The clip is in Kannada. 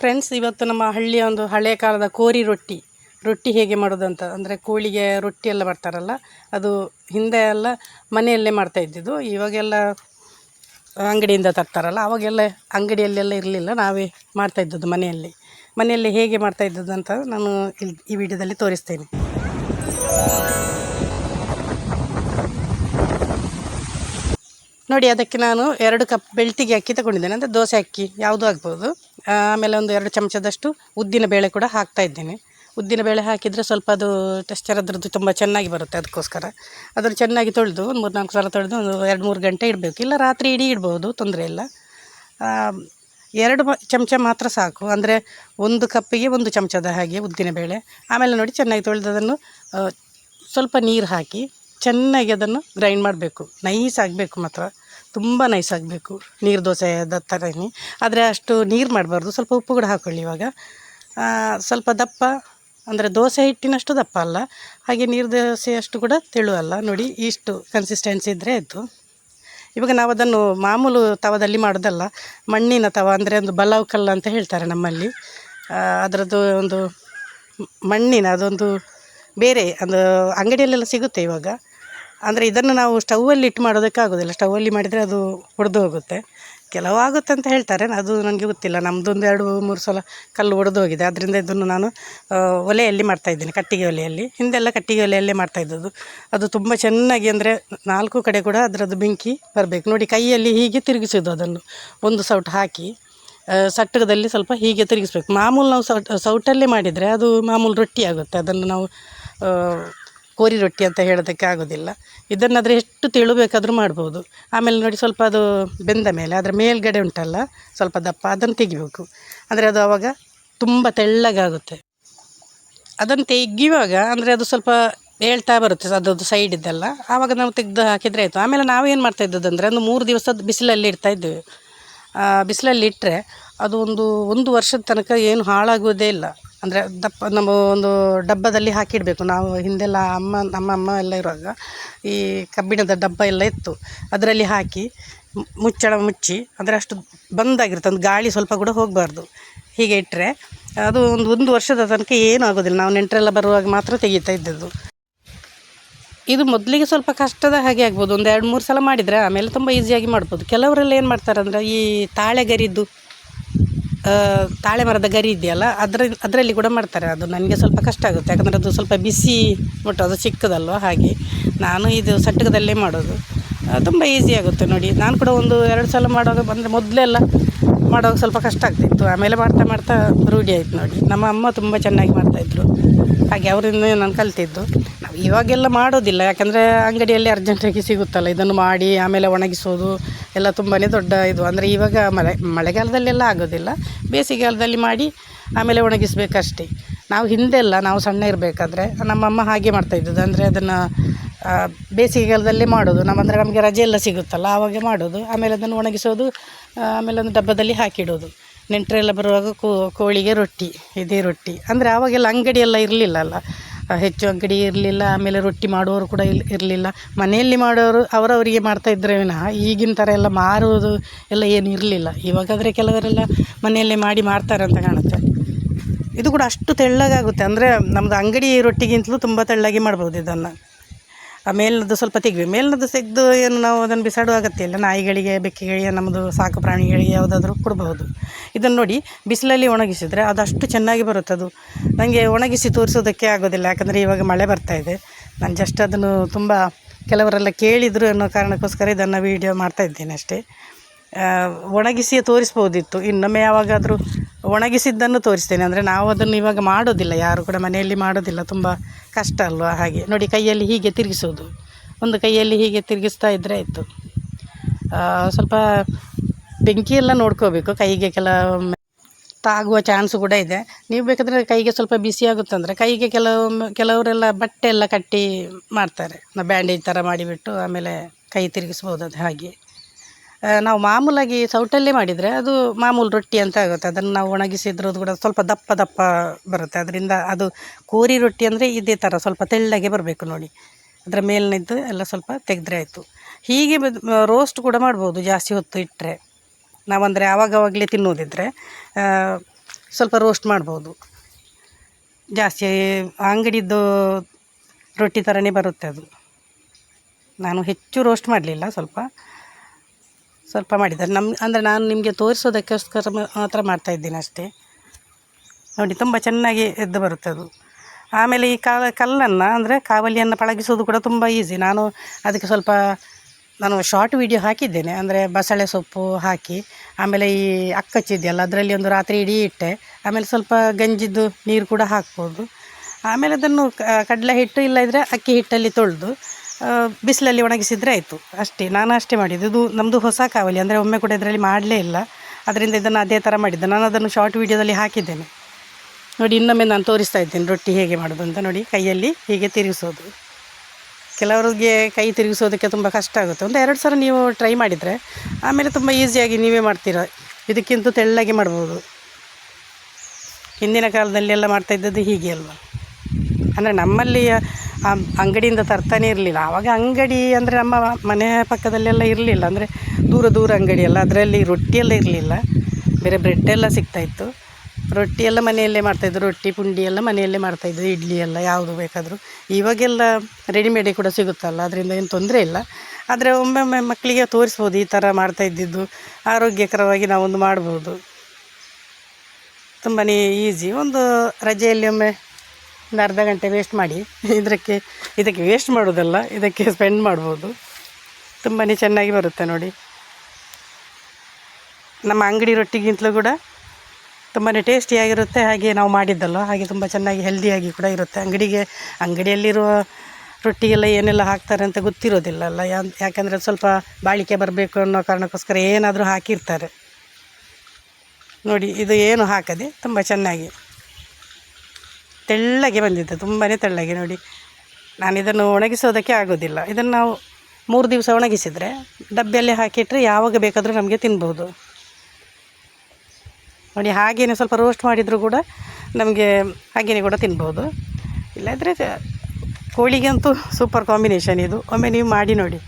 ಫ್ರೆಂಡ್ಸ್ ಇವತ್ತು ನಮ್ಮ ಹಳ್ಳಿಯ ಒಂದು ಹಳೆಯ ಕಾಲದ ಕೋರಿ ರೊಟ್ಟಿ. ರೊಟ್ಟಿ ಹೇಗೆ ಮಾಡೋದು ಅಂತ? ಅಂದರೆ ಕೋಳಿಗೆ ರೊಟ್ಟಿ ಎಲ್ಲ ಬರ್ತಾರಲ್ಲ ಅದು ಹಿಂದೆ ಎಲ್ಲ ಮನೆಯಲ್ಲೇ ಮಾಡ್ತಾ ಇದ್ದಿದ್ದು. ಇವಾಗೆಲ್ಲ ಅಂಗಡಿಯಿಂದ ತರ್ತಾರಲ್ಲ, ಅವಾಗೆಲ್ಲ ಅಂಗಡಿಯಲ್ಲೆಲ್ಲ ಇರಲಿಲ್ಲ, ನಾವೇ ಮಾಡ್ತಾ ಇದ್ದದ್ದು ಮನೆಯಲ್ಲಿ. ಮನೆಯಲ್ಲಿ ಹೇಗೆ ಮಾಡ್ತಾ ಇದ್ದದ್ದು ಅಂತ ನಾನು ಈ ವಿಡಿಯೋದಲ್ಲಿ ತೋರಿಸ್ತೇನೆ. ನೋಡಿ, ಅದಕ್ಕೆ ನಾನು ಎರಡು ಕಪ್ ಬೆಳ್ತಿಗೆ ಅಕ್ಕಿ ತಗೊಂಡಿದ್ದೇನೆ, ಅಂದರೆ ದೋಸೆ ಅಕ್ಕಿ, ಯಾವುದೂ ಆಗ್ಬೋದು. ಆಮೇಲೆ ಒಂದು ಎರಡು ಚಮಚದಷ್ಟು ಉದ್ದಿನ ಬೇಳೆ ಕೂಡ ಹಾಕ್ತಾ ಇದ್ದೇನೆ. ಉದ್ದಿನ ಬೇಳೆ ಹಾಕಿದರೆ ಸ್ವಲ್ಪ ಅದು ಟೆಕ್ಸ್ಚರ್ ಅದರದ್ದು ತುಂಬ ಚೆನ್ನಾಗಿ ಬರುತ್ತೆ ಅದಕ್ಕೋಸ್ಕರ. ಅದನ್ನು ಚೆನ್ನಾಗಿ ತೊಳೆದು ಒಂದು ಮೂರು ನಾಲ್ಕು ಸಲ ತೊಳೆದು ಒಂದು ಎರಡು ಮೂರು ಗಂಟೆ ಇಡಬೇಕು. ಇಲ್ಲ ರಾತ್ರಿ ಇಡೀ ಇಡ್ಬೋದು, ತೊಂದರೆ ಇಲ್ಲ. ಎರಡು ಚಮಚ ಮಾತ್ರ ಸಾಕು. ಅಂದರೆ ಒಂದು ಕಪ್ಪಿಗೆ ಒಂದು ಚಮಚದ ಹಾಗೆ ಉದ್ದಿನ ಬೇಳೆ. ಆಮೇಲೆ ನೋಡಿ ಚೆನ್ನಾಗಿ ತೊಳೆದದನ್ನು ಸ್ವಲ್ಪ ನೀರು ಹಾಕಿ ಚೆನ್ನಾಗಿ ಅದನ್ನು ಗ್ರೈಂಡ್ ಮಾಡಬೇಕು. ನೈಸ್ ಆಗಬೇಕು ಮಾತ್ರ. ತುಂಬ ನೈಸ್ ಆಗಬೇಕು. ನೀರು ದೋಸೆದ ಥರನೇ ಆದರೆ ಅಷ್ಟು ನೀರು ಮಾಡಬಾರ್ದು. ಸ್ವಲ್ಪ ಉಪ್ಪು ಕೂಡ ಹಾಕ್ಕೊಳ್ಳಿ ಇವಾಗ. ಸ್ವಲ್ಪ ದಪ್ಪ, ಅಂದರೆ ದೋಸೆ ಹಿಟ್ಟಿನಷ್ಟು ದಪ್ಪ ಅಲ್ಲ. ಹಾಗೆ ನೀರು ದೋಸೆ ಅಷ್ಟು ಕೂಡ ತೆಳುವಲ್ಲ ನೋಡಿ, ಇಷ್ಟು ಕನ್ಸಿಸ್ಟೆನ್ಸಿ ಇದ್ದರೆ ಆಯಿತು. ಇವಾಗ ನಾವು ಅದನ್ನು ಮಾಮೂಲು ತವದಲ್ಲಿ ಮಾಡೋದಲ್ಲ. ಮಣ್ಣಿನ ತವ, ಅಂದರೆ ಒಂದು ಬಲಾವ್ ಕಲ್ಲು ಅಂತ ಹೇಳ್ತಾರೆ ನಮ್ಮಲ್ಲಿ. ಅದರದ್ದು ಒಂದು ಮಣ್ಣಿನ, ಅದೊಂದು ಬೇರೆ ಅದು ಅಂಗಡಿಯಲ್ಲೆಲ್ಲ ಸಿಗುತ್ತೆ ಇವಾಗ. ಅಂದರೆ ಇದನ್ನು ನಾವು ಸ್ಟವ್ವಲ್ಲಿ ಇಟ್ಟು ಮಾಡೋದಕ್ಕಾಗೋದಿಲ್ಲ. ಸ್ಟವ್ವಲ್ಲಿ ಮಾಡಿದರೆ ಅದು ಒಡೆದು ಹೋಗುತ್ತೆ ಕೆಲವು ಆಗುತ್ತೆ ಅಂತ ಹೇಳ್ತಾರೆ. ಅದು ನನಗೆ ಗೊತ್ತಿಲ್ಲ. ನಮ್ಮದೊಂದು ಎರಡು, ಮೂರು ಸಲ ಕಲ್ಲು ಒಡೆದು ಹೋಗಿದೆ ಅದರಿಂದ ಇದನ್ನು ನಾನು ಒಲೆಯಲ್ಲಿ ಮಾಡ್ತಾಯಿದ್ದೀನಿ ಕಟ್ಟಿಗೆ ಒಲೆಯಲ್ಲಿ. ಹಿಂದೆಲ್ಲ ಕಟ್ಟಿಗೆ ಒಲೆಯಲ್ಲೇ ಮಾಡ್ತಾ ಇದ್ದದ್ದು. ಅದು ತುಂಬ ಚೆನ್ನಾಗಿ ಅಂದರೆ ನಾಲ್ಕು ಕಡೆ ಕೂಡ ಅದರದ್ದು ಬೆಂಕಿ ಬರಬೇಕು. ನೋಡಿ, ಕೈಯಲ್ಲಿ ಹೀಗೆ ತಿರುಗಿಸೋದು ಅದನ್ನು. ಒಂದು ಸೌಟು ಹಾಕಿ ಸಟ್ಟಗದಲ್ಲಿ ಸ್ವಲ್ಪ ಹೀಗೆ ತಿರುಗಿಸ್ಬೇಕು. ಮಾಮೂಲು ನಾವು ಸೌಟ್, ಸೌಟಲ್ಲೇ ಮಾಡಿದರೆ ಅದು ಮಾಮೂಲು ರೊಟ್ಟಿ ಆಗುತ್ತೆ. ಅದನ್ನು ನಾವು ಕೋರಿ ರೊಟ್ಟಿ ಅಂತ ಹೇಳೋದಕ್ಕೆ ಆಗೋದಿಲ್ಲ. ಇದನ್ನಾದರೆ ಎಷ್ಟು ತೆಳು ಬೇಕಾದರೂ ಮಾಡ್ಬೋದು. ಆಮೇಲೆ ನೋಡಿ ಸ್ವಲ್ಪ ಅದು ಬೆಂದ ಮೇಲೆ, ಅದರ ಮೇಲ್ಗಡೆ ಉಂಟಲ್ಲ, ಸ್ವಲ್ಪ ದಪ್ಪ ಅದನ್ನು ತೆಗಿಬೇಕು. ಅಂದರೆ ಅದು ಆವಾಗ ತುಂಬ ತೆಳ್ಳಗಾಗುತ್ತೆ. ಅದನ್ನು ತೆಗಿಯುವಾಗ ಅಂದರೆ ಅದು ಸ್ವಲ್ಪ ಹೇಳ್ತಾ ಬರುತ್ತೆ ಅದರದ್ದು ಸೈಡ್ ಇದ್ದಲ್ಲ ಆವಾಗ ನಾವು ತೆಗೆದು ಹಾಕಿದರೆ ಆಯಿತು. ಆಮೇಲೆ ನಾವೇನು ಮಾಡ್ತಾ ಇದ್ದದ್ದು ಅಂದರೆ ಒಂದು ಮೂರು ದಿವಸ ಬಿಸಿಲಲ್ಲಿ ಇಡ್ತಾ ಇದ್ದೇವೆ. ಬಿಸಿಲಲ್ಲಿ ಇಟ್ಟರೆ ಅದು ಒಂದು ಒಂದು ವರ್ಷದ ತನಕ ಏನು ಹಾಳಾಗೋದೇ ಇಲ್ಲ. ಅಂದರೆ ದಪ್ಪ ನಮ್ಮ ಒಂದು ಡಬ್ಬದಲ್ಲಿ ಹಾಕಿಡಬೇಕು. ನಾವು ಹಿಂದೆಲ್ಲ ಅಮ್ಮ ನಮ್ಮ ಅಮ್ಮ ಎಲ್ಲ ಇರುವಾಗ ಈ ಕಬ್ಬಿಣದ ಡಬ್ಬ ಎಲ್ಲ ಇತ್ತು. ಅದರಲ್ಲಿ ಹಾಕಿ ಮುಚ್ಚಳ ಮುಚ್ಚಿ ಅಂದರೆ ಅಷ್ಟು ಬಂದಾಗಿರುತ್ತೆ. ಒಂದು ಗಾಳಿ ಸ್ವಲ್ಪ ಕೂಡ ಹೋಗಬಾರ್ದು. ಹೀಗೆ ಇಟ್ಟರೆ ಅದು ಒಂದು ಒಂದು ವರ್ಷದ ತನಕ ಏನೂ ಆಗೋದಿಲ್ಲ. ನಾವು ನೆಂಟರೆಲ್ಲ ಬರುವಾಗ ಮಾತ್ರ ತೆಗಿತಾ ಇದ್ದದ್ದು. ಇದು ಮೊದಲಿಗೆ ಸ್ವಲ್ಪ ಕಷ್ಟದ ಹಾಗೆ ಆಗ್ಬೋದು. ಒಂದು ಎರಡು ಮೂರು ಸಲ ಮಾಡಿದರೆ ಆಮೇಲೆ ತುಂಬ ಈಸಿಯಾಗಿ ಮಾಡ್ಬೋದು. ಕೆಲವರೆಲ್ಲ ಏನು ಮಾಡ್ತಾರೆ ಅಂದರೆ ಈ ತಾಳೆ ಗರಿದ್ದು ಆ, ತಾಳೆ ಮರದ ಗರಿ ಇದೆಯಲ್ಲ ಅದರ ಅದರಲ್ಲಿ ಕೂಡ ಮಾಡ್ತಾರೆ. ಅದು ನನಗೆ ಸ್ವಲ್ಪ ಕಷ್ಟ ಆಗುತ್ತೆ. ಯಾಕಂದರೆ ಅದು ಸ್ವಲ್ಪ ಬಿಸಿ ಮುಟ್ಟು, ಅದು ಚಿಕ್ಕದಲ್ವ? ಹಾಗೆ ನಾನು ಇದು ಸಟ್ಟಕದಲ್ಲೇ ಮಾಡೋದು. ತುಂಬ ಈಸಿ ಆಗುತ್ತೆ ನೋಡಿ. ನಾನು ಕೂಡ ಒಂದು ಎರಡು ಸಲ ಮಾಡೋದು ಬಂದರೆ ಮೊದಲೆಲ್ಲ ಮಾಡುವಾಗ ಸ್ವಲ್ಪ ಕಷ್ಟ ಆಗ್ತಿತ್ತು. ಆಮೇಲೆ ಮಾಡ್ತಾ ಮಾಡ್ತಾ ರೂಢಿ ಆಯ್ತು ನೋಡಿ. ನಮ್ಮ ಅಮ್ಮ ತುಂಬ ಚೆನ್ನಾಗಿ ಮಾಡ್ತಾಯಿದ್ರು ಹಾಗೆ ಅವರಿಂದ ನಾನು ಕಲ್ತಿದ್ದು. ಇವಾಗೆಲ್ಲ ಮಾಡೋದಿಲ್ಲ. ಯಾಕಂದರೆ ಅಂಗಡಿಯಲ್ಲಿ ಅರ್ಜೆಂಟಾಗಿ ಸಿಗುತ್ತಲ್ಲ, ಇದನ್ನು ಮಾಡಿ ಆಮೇಲೆ ಒಣಗಿಸೋದು ಎಲ್ಲ ತುಂಬಾ ದೊಡ್ಡ ಇದು. ಅಂದರೆ ಇವಾಗ ಮಳೆ, ಮಳೆಗಾಲದಲ್ಲೆಲ್ಲ ಆಗೋದಿಲ್ಲ. ಬೇಸಿಗೆಗಾಲದಲ್ಲಿ ಮಾಡಿ ಆಮೇಲೆ ಒಣಗಿಸಬೇಕಷ್ಟೇ. ನಾವು ಹಿಂದೆಲ್ಲ ನಾವು ಸಣ್ಣ ಇರಬೇಕಾದ್ರೆ ನಮ್ಮಮ್ಮ ಹಾಗೆ ಮಾಡ್ತಾಯಿದ್ದದ್ದು ಅಂದರೆ ಅದನ್ನು ಬೇಸಿಗೆಗಾಲದಲ್ಲಿ ಮಾಡೋದು. ನಮ್ಮ ಅಂದರೆ ನಮಗೆ ರಜೆ ಎಲ್ಲ ಸಿಗುತ್ತಲ್ಲ, ಆವಾಗ ಮಾಡೋದು. ಆಮೇಲೆ ಅದನ್ನು ಒಣಗಿಸೋದು ಆಮೇಲೆ ಒಂದು ಡಬ್ಬದಲ್ಲಿ ಹಾಕಿಡೋದು. ನೆಂಟರೆಲ್ಲ ಬರುವಾಗ ಕೋಳಿಗೆ ರೊಟ್ಟಿ, ಇದೇ ರೊಟ್ಟಿ. ಅಂದರೆ ಆವಾಗೆಲ್ಲ ಅಂಗಡಿಯೆಲ್ಲ ಇರಲಿಲ್ಲಲ್ಲ ಹೆಚ್ಚು ಅಂಗಡಿ ಇರಲಿಲ್ಲ, ಆಮೇಲೆ ರೊಟ್ಟಿ ಮಾಡುವವರು ಕೂಡ ಇಲ್ಲಿ ಇರಲಿಲ್ಲ. ಮನೆಯಲ್ಲಿ ಮಾಡೋರು ಅವರವರಿಗೆ ಮಾಡ್ತಾ ಇದ್ರೆ ವಿನಃ ಈಗಿನ ಥರ ಎಲ್ಲ ಮಾರುವುದು ಎಲ್ಲ ಏನು ಇರಲಿಲ್ಲ. ಇವಾಗಾದರೆ ಕೆಲವರೆಲ್ಲ ಮನೆಯಲ್ಲೇ ಮಾಡಿ ಮಾಡ್ತಾರೆ ಅಂತ ಕಾಣುತ್ತೆ. ಇದು ಕೂಡ ಅಷ್ಟು ತೆಳ್ಳಗಾಗುತ್ತೆ. ಅಂದರೆ ನಮ್ಮದು ಅಂಗಡಿ ರೊಟ್ಟಿಗಿಂತಲೂ ತುಂಬ ತೆಳ್ಳಗೆ ಮಾಡ್ಬೋದು ಇದನ್ನು. ಆ ಮೇಲಿನದ್ದು ಸ್ವಲ್ಪ ತೆಗಿವಿ ಮೇಲಿನದ್ದು ತೆಗೆದು ಏನು ನಾವು ಅದನ್ನು ಬಿಸಾಡುವ ಅಗತ್ಯ ಇಲ್ಲ. ನಾಯಿಗಳಿಗೆ, ಬೆಕ್ಕಿಗಳಿಗೆ, ನಮ್ಮದು ಸಾಕು ಪ್ರಾಣಿಗಳಿಗೆ ಯಾವುದಾದ್ರೂ ಕೊಡಬಹುದು. ಇದನ್ನು ನೋಡಿ ಬಿಸಿಲಲ್ಲಿ ಒಣಗಿಸಿದರೆ ಅದು ಅಷ್ಟು ಚೆನ್ನಾಗಿ ಬರುತ್ತೆ ಅದು. ನನಗೆ ಒಣಗಿಸಿ ತೋರಿಸೋದಕ್ಕೆ ಆಗೋದಿಲ್ಲ. ಯಾಕಂದರೆ ಇವಾಗ ಮಳೆ ಬರ್ತಾ ಇದೆ. ನಾನು ಜಸ್ಟ್ ಅದನ್ನು ತುಂಬ ಕೆಲವರೆಲ್ಲ ಕೇಳಿದರು ಅನ್ನೋ ಕಾರಣಕ್ಕೋಸ್ಕರ ಇದನ್ನು ವೀಡಿಯೋ ಮಾಡ್ತಾ ಇದ್ದೇನೆ ಅಷ್ಟೇ. ಒಣಗಿಸಿ ತೋರಿಸ್ಬೋದಿತ್ತು. ಇನ್ನೊಮ್ಮೆ ಯಾವಾಗಾದರೂ ಒಣಗಿಸಿದ್ದನ್ನು ತೋರಿಸ್ತೇನೆ. ಅಂದರೆ ನಾವು ಅದನ್ನು ಇವಾಗ ಮಾಡೋದಿಲ್ಲ, ಯಾರು ಕೂಡ ಮನೆಯಲ್ಲಿ ಮಾಡೋದಿಲ್ಲ, ತುಂಬ ಕಷ್ಟ ಅಲ್ವಾ ಹಾಗೆ. ನೋಡಿ, ಕೈಯಲ್ಲಿ ಹೀಗೆ ತಿರುಗಿಸೋದು ಒಂದು ಕೈಯಲ್ಲಿ ಹೀಗೆ ತಿರುಗಿಸ್ತಾ ಇದ್ದರೆ ಆಯಿತು. ಸ್ವಲ್ಪ ಬೆಂಕಿ ಎಲ್ಲ ನೋಡ್ಕೋಬೇಕು, ಕೈಗೆ ಕೆಲವೊಮ್ಮೆ ತಾಗುವ ಚಾನ್ಸ್ ಕೂಡ ಇದೆ. ನೀವು ಬೇಕಾದರೆ ಕೈಗೆ ಸ್ವಲ್ಪ ಬಿಸಿ ಆಗುತ್ತಂದರೆ ಕೈಗೆ ಕೆಲವೊಮ್ಮೆ, ಕೆಲವರೆಲ್ಲ ಬಟ್ಟೆ ಎಲ್ಲ ಕಟ್ಟಿ ಮಾಡ್ತಾರೆ. ಬ್ಯಾಂಡೇಜ್ ಥರ ಮಾಡಿಬಿಟ್ಟು ಆಮೇಲೆ ಕೈ ತಿರುಗಿಸ್ಬೋದು ಅದು ಹಾಗೆ. ನಾವು ಮಾಮೂಲಾಗಿ ಸೌಟಲ್ಲೇ ಮಾಡಿದರೆ ಅದು ಮಾಮೂಲು ರೊಟ್ಟಿ ಅಂತ ಆಗುತ್ತೆ. ಅದನ್ನು ನಾವು ಒಣಗಿಸಿದ್ರದ್ದು ಕೂಡ ಸ್ವಲ್ಪ ದಪ್ಪ ದಪ್ಪ ಬರುತ್ತೆ. ಅದರಿಂದ ಅದು ಕೋರಿ ರೊಟ್ಟಿ ಅಂದರೆ ಇದೇ ಥರ ಸ್ವಲ್ಪ ತೆಳ್ಳಗೆ ಬರಬೇಕು ನೋಡಿ. ಅದರ ಮೇಲಿನದ್ದು ಎಲ್ಲ ಸ್ವಲ್ಪ ತೆಗೆದ್ರೆ ಆಯಿತು. ಹೀಗೆ ರೋಸ್ಟ್ ಕೂಡ ಮಾಡ್ಬೋದು ಜಾಸ್ತಿ ಹೊತ್ತು ಇಟ್ಟರೆ ನಾವಂದರೆ ಆವಾಗವಾಗಲೇ ತಿನ್ನೋದಿದ್ರೆ ಆ, ಸ್ವಲ್ಪ ರೋಸ್ಟ್ ಮಾಡ್ಬೋದು. ಜಾಸ್ತಿ ಅಂಗಡಿದ್ದು ರೊಟ್ಟಿ ಥರನೇ ಬರುತ್ತೆ ಅದು. ನಾನು ಹೆಚ್ಚು ರೋಸ್ಟ್ ಮಾಡಲಿಲ್ಲ ಸ್ವಲ್ಪ. ಸ್ವಲ್ಪ ಮಾಡಿದ್ದಾರೆ. ನಮ್ಮ ಅಂದರೆ ನಾನು ನಿಮಗೆ ತೋರಿಸೋದಕ್ಕೋಸ್ಕರ ಮಾತ್ರ ಮಾಡ್ತಾಯಿದ್ದೀನಿ ಅಷ್ಟೇ. ನೋಡಿ, ತುಂಬ ಚೆನ್ನಾಗಿ ಎದ್ದು ಬರುತ್ತೆ ಅದು. ಆಮೇಲೆ ಈ ಕಾ ಕಲ್ಲನ್ನು, ಅಂದರೆ ಕಾವಲಿಯನ್ನು ಪಳಗಿಸೋದು ಕೂಡ ತುಂಬ ಈಸಿ ನಾನು ಅದಕ್ಕೆ ಸ್ವಲ್ಪ, ನಾನು ಶಾರ್ಟ್ ವಿಡಿಯೋ ಹಾಕಿದ್ದೇನೆ. ಅಂದರೆ ಬಸಳೆ ಸೊಪ್ಪು ಹಾಕಿ, ಆಮೇಲೆ ಈ ಅಕ್ಕಚ್ಚಿದೆಯಲ್ಲ, ಅದರಲ್ಲಿ ಒಂದು ರಾತ್ರಿ ಇಡೀ ಇಟ್ಟೆ. ಆಮೇಲೆ ಸ್ವಲ್ಪ ಗಂಜಿದ್ದು ನೀರು ಕೂಡ ಹಾಕ್ಬೋದು. ಆಮೇಲೆ ಅದನ್ನು ಕಡಲೆ ಹಿಟ್ಟು ಇಲ್ಲದಿದ್ದರೆ ಅಕ್ಕಿ ಹಿಟ್ಟಲ್ಲಿ ತೊಳೆದು ಬಿಸಿಲಲ್ಲಿ ಒಣಗಿಸಿದರೆ ಆಯಿತು. ಅಷ್ಟೇ, ನಾನು ಅಷ್ಟೇ ಮಾಡಿದ್ದು. ಇದು ನಮ್ಮದು ಹೊಸ ಕಾವಲಿ, ಅಂದರೆ ಒಮ್ಮೆ ಕೂಡ ಇದರಲ್ಲಿ ಮಾಡಲೇ ಇಲ್ಲ. ಅದರಿಂದ ಇದನ್ನು ಅದೇ ಥರ ಮಾಡಿದ್ದೆ. ನಾನು ಅದನ್ನು ಶಾರ್ಟ್ ವೀಡಿಯೋದಲ್ಲಿ ಹಾಕಿದ್ದೇನೆ. ನೋಡಿ, ಇನ್ನೊಮ್ಮೆ ನಾನು ತೋರಿಸ್ತಾ ಇದ್ದೇನೆ ರೊಟ್ಟಿ ಹೇಗೆ ಮಾಡೋದು ಅಂತ. ನೋಡಿ, ಕೈಯಲ್ಲಿ ಹೀಗೆ ತಿರುಗಿಸೋದು. ಕೆಲವರಿಗೆ ಕೈ ತಿರುಗಿಸೋದಕ್ಕೆ ತುಂಬ ಕಷ್ಟ ಆಗುತ್ತೆ. ಒಂದು ಎರಡು ಸಲ ನೀವು ಟ್ರೈ ಮಾಡಿದರೆ, ಆಮೇಲೆ ತುಂಬ ಈಸಿಯಾಗಿ ನೀವೇ ಮಾಡ್ತೀರ? ಇದಕ್ಕಿಂತ ತೆಳ್ಳಗೆ ಮಾಡ್ಬೋದು. ಹಿಂದಿನ ಕಾಲದಲ್ಲಿ ಎಲ್ಲ ಮಾಡ್ತಾ ಇದ್ದದ್ದು ಹೀಗೆ ಅಲ್ವಾ? ಅಂದರೆ ನಮ್ಮಲ್ಲಿ ಅಂಗಡಿಯಿಂದ ತರ್ತಾನೆ ಇರಲಿಲ್ಲ. ಆವಾಗ ಅಂಗಡಿ ಅಂದರೆ ನಮ್ಮ ಮನೆ ಪಕ್ಕದಲ್ಲೆಲ್ಲ ಇರಲಿಲ್ಲ. ಅಂದರೆ ದೂರ ದೂರ ಅಂಗಡಿ ಎಲ್ಲ, ಅದರಲ್ಲಿ ರೊಟ್ಟಿಯೆಲ್ಲ ಇರಲಿಲ್ಲ. ಬೇರೆ ಬ್ರೆಡ್ ಎಲ್ಲ ಸಿಗ್ತಾಯಿತ್ತು ರೊಟ್ಟಿ ಎಲ್ಲ ಮನೆಯಲ್ಲೇ ಮಾಡ್ತಾಯಿದ್ರು ರೊಟ್ಟಿ, ಪುಂಡಿ ಎಲ್ಲ ಮನೆಯಲ್ಲೇ ಮಾಡ್ತಾಯಿದ್ರು ಇಡ್ಲಿ ಎಲ್ಲ ಯಾವುದು ಬೇಕಾದರೂ. ಇವಾಗೆಲ್ಲ ರೆಡಿಮೇಡೇ ಕೂಡ ಸಿಗುತ್ತಲ್ಲ, ಅದರಿಂದ ಏನು ತೊಂದರೆ ಇಲ್ಲ. ಆದರೆ ಒಮ್ಮೊಮ್ಮೆ ಮಕ್ಕಳಿಗೆ ತೋರಿಸ್ಬೋದು, ಈ ಥರ ಮಾಡ್ತಾ ಇದ್ದಿದ್ದು. ಆರೋಗ್ಯಕರವಾಗಿ ನಾವೊಂದು ಮಾಡ್ಬೋದು. ತುಂಬಾ ಈಸಿ ಒಂದು ರಜೆಯಲ್ಲಿ ಒಮ್ಮೆ ಒಂದು ಅರ್ಧ ಗಂಟೆ ವೇಸ್ಟ್ ಮಾಡಿ. ಇದಕ್ಕೆ ಇದಕ್ಕೆ ವೇಸ್ಟ್ ಮಾಡೋದಲ್ಲ, ಇದಕ್ಕೆ ಸ್ಪೆಂಡ್ ಮಾಡ್ಬೋದು. ತುಂಬಾ ಚೆನ್ನಾಗಿ ಬರುತ್ತೆ ನೋಡಿ. ನಮ್ಮ ಅಂಗಡಿ ರೊಟ್ಟಿಗಿಂತಲೂ ಕೂಡ ತುಂಬಾ ಟೇಸ್ಟಿಯಾಗಿರುತ್ತೆ ಹಾಗೆ ನಾವು ಮಾಡಿದ್ದಲ್ಲ ಹಾಗೆ ತುಂಬ ಚೆನ್ನಾಗಿ ಹೆಲ್ದಿಯಾಗಿ ಕೂಡ ಇರುತ್ತೆ. ಅಂಗಡಿಗೆ, ಅಂಗಡಿಯಲ್ಲಿರುವ ರೊಟ್ಟಿಗೆಲ್ಲ ಏನೆಲ್ಲ ಹಾಕ್ತಾರೆ ಅಂತ ಗೊತ್ತಿರೋದಿಲ್ಲ ಅಲ್ಲ. ಯಾ- ಯಾಕಂದರೆ ಸ್ವಲ್ಪ ಬಾಳಿಕೆ ಬರಬೇಕು ಅನ್ನೋ ಕಾರಣಕ್ಕೋಸ್ಕರ ಏನಾದರೂ ಹಾಕಿರ್ತಾರೆ. ನೋಡಿ, ಇದು ಏನು ಹಾಕದೆ ತುಂಬ ಚೆನ್ನಾಗಿ. ತೆಳ್ಳಗೆ ಬಂದಿದೆ ತುಂಬಾ ತೆಳ್ಳಗೆ ನೋಡಿ. ನಾನು ಇದನ್ನು ಒಣಗಿಸೋದಕ್ಕೆ ಆಗೋದಿಲ್ಲ. ಇದನ್ನು ನಾವು ಮೂರು ದಿವಸ ಒಣಗಿಸಿದರೆ ಡಬ್ಬಿಯಲ್ಲಿ ಹಾಕಿಟ್ರೆ ಯಾವಾಗ ಬೇಕಾದರೂ ನಮಗೆ ತಿನ್ಬೋದು. ನೋಡಿ, ಹಾಗೇನೆ ಸ್ವಲ್ಪ ರೋಸ್ಟ್ ಮಾಡಿದರೂ ಕೂಡ ನಮಗೆ ಹಾಗೇನೆ ಕೂಡ ತಿನ್ಬೋದು. ಇಲ್ಲದಿದ್ದರೆ ಕೋಳಿಗೆ ಅಂತೂ ಸೂಪರ್ ಕಾಂಬಿನೇಷನ್ ಇದು. ಒಮ್ಮೆ ನೀವು ಮಾಡಿ ನೋಡಿ.